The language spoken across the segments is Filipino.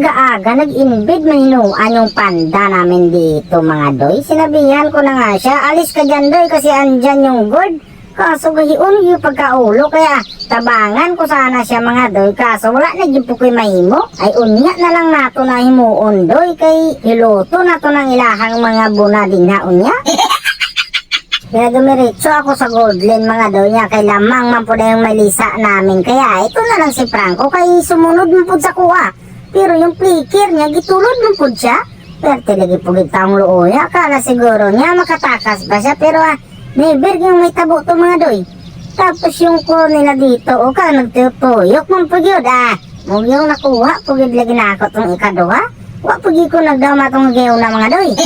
Gaaga nag-invade mahinuan yung panda namin dito mga doy. Sinabihan ko na nga siya, alis ka dyan doy kasi andyan yung gourd. Kaso gahiun yung pagkaulo kaya tabangan ko sana siya mga doy. Kaso wala na yung pukoy mahimo. Ay unya na lang nato na himuon doy kay hiluto na to ng ilahang mga buna din na unya. Kaya dumiretso ako sa Goldland mga doy niya kay lamang man po na yung malisa namin. Kaya ito na lang si Franco kay sumunod mo po sa kuha. Pero yung plikir niya, gitulod mo po siya. Pero tilagi po gitang looy. Akala siguro niya makatakas ba siya. Pero ah, never yung may tabo to mga doy. Tapos yung ko nila dito, o ka nagtutuyok po yun. Ah, mo yung nakuha yun lagi na ako tong ikaduha. Wa yun ko nagdama tong gayo na mga doy.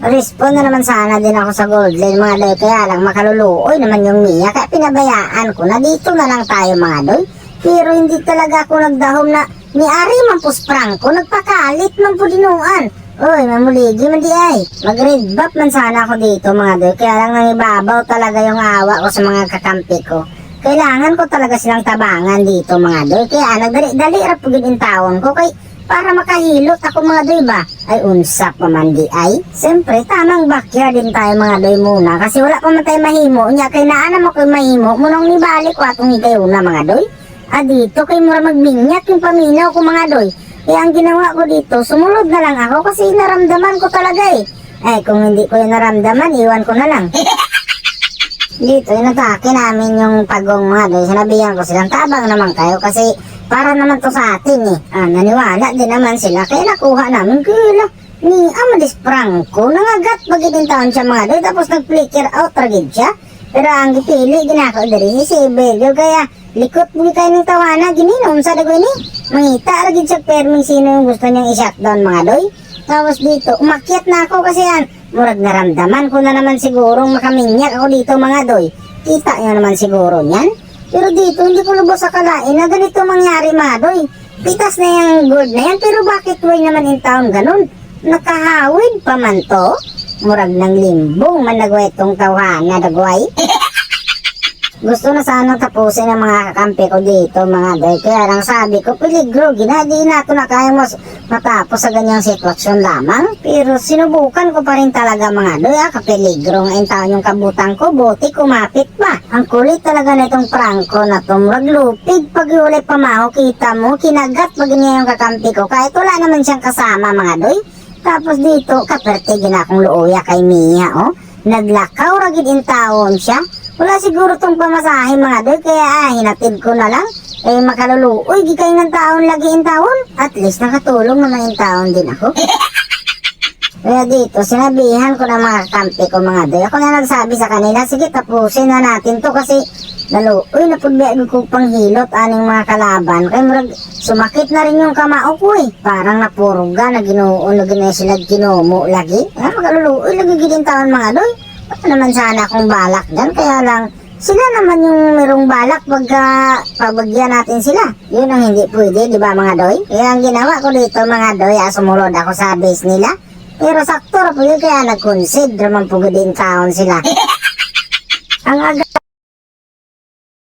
Respond na naman sana din ako sa gold lane mga doy kaya lang makaluluoy naman yung Mia kaya pinabayaan ko na dito na lang tayo mga doy pero hindi talaga ako nagdahom na ni Ari man pus Franco nagpakalit man po dinuan Uy, mamuligi man di ay. Mag-red buff man sana ako dito mga doy. Kaya lang nangibabaw talaga yung awa ko sa mga kakampi ko. Kailangan ko talaga silang tabangan dito mga doy. Kaya nagdali-dali rap pugin in taon ko kay para makahilot ako mga doy ba? Ay unsa pa man di ay. Siyempre, tamang backyard din tayo mga doy muna kasi wala pa man tayo mahimo. Nya kay naa na mo kay mahimo munong nibalik ko atong higay una mga doy. Ah dito kay mura magminyak yung paminaw ko mga doy. Kaya ang ginawa ko dito, sumunod na lang ako kasi naramdaman ko talaga eh. Eh kung hindi ko yung naramdaman, iwan ko na lang. Dito, inatake namin yung pagong mga doy. Sinabihan ko silang tabang naman kayo kasi para naman to sa atin eh. Ah, naniwala din naman sila. Kaya nakuha namin kila ni Amadis Franco. Nangagat magiging taon siya mga doy. Tapos nag-flicker out ragid siya. Pero ang gipili, ginako diri si Sibelio. Kaya likot mo kayo ng tawana. Gininom sa dagoy ni. Mangita ragid sa perming sino yung gusto niyang i-shutdown mga doy. Tapos dito, umakyat na ako kasi yan. Murag naramdaman ko na naman siguro makaminyak ako dito mga doy. Kita nyo naman siguro niyan. Pero dito, hindi ko lubos akalain na ganito mangyari mga doy. Pitas na yung gourd na yan, pero bakit way naman in town ganun? Nakahawid pa man to? Murag ng limbong man nagwetong tawhana dagway. Gusto na sanang tapusin ang mga kakampi ko dito mga doy. Kaya lang sabi ko, peligro, ginadi na ito na kaya mas matapos sa ganyang sitwasyon lamang. Pero sinubukan ko pa rin talaga mga doy. Ah, kapeligro nga yung taon yung kabutan ko. Buti kumapit pa. Ang kulit talaga na itong prangko na to. Murag lupig. Pag iulay pamaho, kita mo, kinagat pag niya yung kakampi ko. Kahit wala naman siyang kasama mga doy. Tapos dito, kaperte gina akong luoya kay Mia, oh. Naglakaw ragid in taon siya. Wala siguro tong pamasahe mga doy, kaya ah, hinatid ko na lang. Eh, makaluluoy, di kayo ng taon lagi in taon. At least nakatulong naman in taon din ako. Kaya dito, sinabihan ko ng mga kampi ko mga doy. Ako na nagsabi sa kanila, sige tapusin na natin to kasi naluoy na pagbiag ko panghilot aning mga kalaban. Kaya murag sumakit na rin yung kamao ko eh. Parang napuruga na ginoo na sila ginumo lagi. Ah, makaluluoy lagi gidin taon mga doy. Naman sana akong balak dyan, kaya lang sila naman yung merong balak pagka pabagyan natin sila. Yun ang hindi pwede, di ba mga doy? Kaya ang ginawa ko dito mga doy, ah, sumunod ako sa base nila. Pero sakto ra po yun, kaya nag-consider man po din taon sila. ang aga